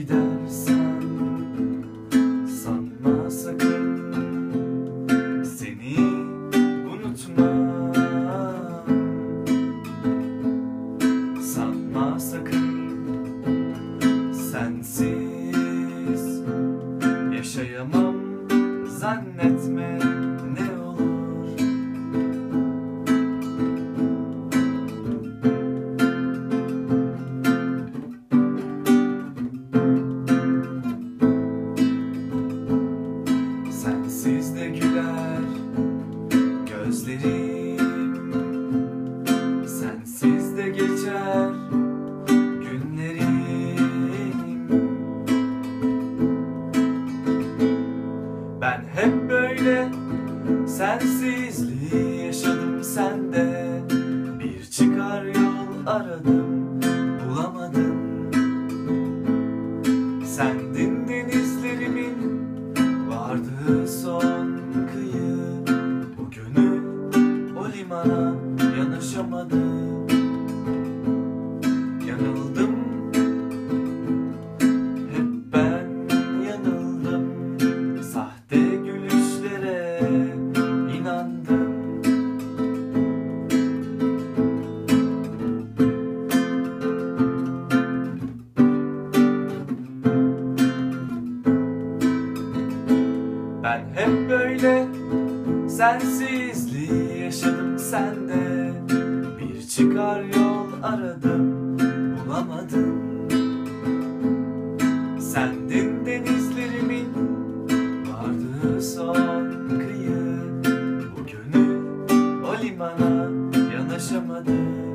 gidersen sanma sakın. Seni unutma. Sanma sakın. Sensiz yaşayamam zannetme. De geçer günlerim. Ben hep böyle sensizliği yaşadım sende. Bir çıkar yol aradım bulamadım. Sendin denizlerimin vardığı son kıyı. Bu gönül o limana yanaşamadı Ben hep böyle sensizliği yaşadım sende. Bir çıkar yol aradım bulamadım. Sendin denizlerimin vardı son kıyı. Bu Bugünü o limana yanaşamadım